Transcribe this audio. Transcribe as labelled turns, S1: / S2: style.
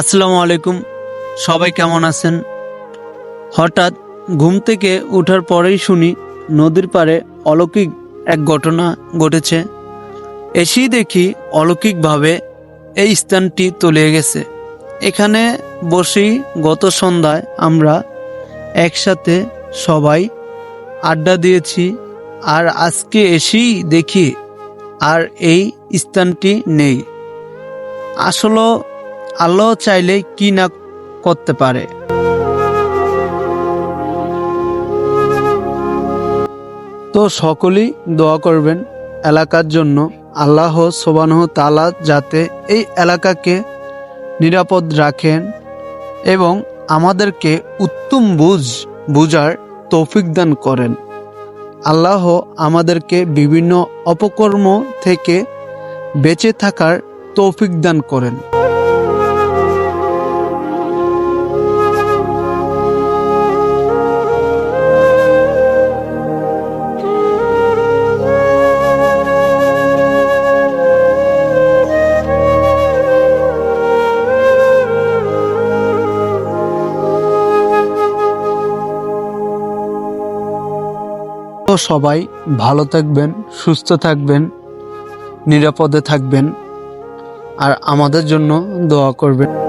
S1: আসসালামু আলাইকুম। সবাই কেমন আছেন? হঠাৎ ঘুম থেকে ওঠার পরেই শুনি নদীর পাড়ে অলৌকিক এক ঘটনা ঘটেছে। এসেই দেখি অলৌকিকভাবে এই স্থানটি তলিয়ে গেছে। এখানে বসেই গত সন্ধ্যায় আমরা একসাথে সবাই আড্ডা দিয়েছি আর আজকে এসেই দেখি আর এই স্থানটি নেই। আসলে আল্লাহ চাইলে কি না করতে পারে? তো সকলেই দোয়া করবেন এলাকার জন্য আল্লাহ সোবানহ তালা যাতে এই এলাকাকে নিরাপদ রাখেন এবং আমাদেরকে উত্তম বুঝ, বুঝার তৌফিক দান করেন। আল্লাহ আমাদেরকে বিভিন্ন অপকর্ম থেকে বেঁচে থাকার তৌফিক দান করেন। সবাই ভালো থাকবেন সুস্থ থাকবেন নিরাপদে থাকবেন। আর আমাদের জন্য দোয়া করবেন।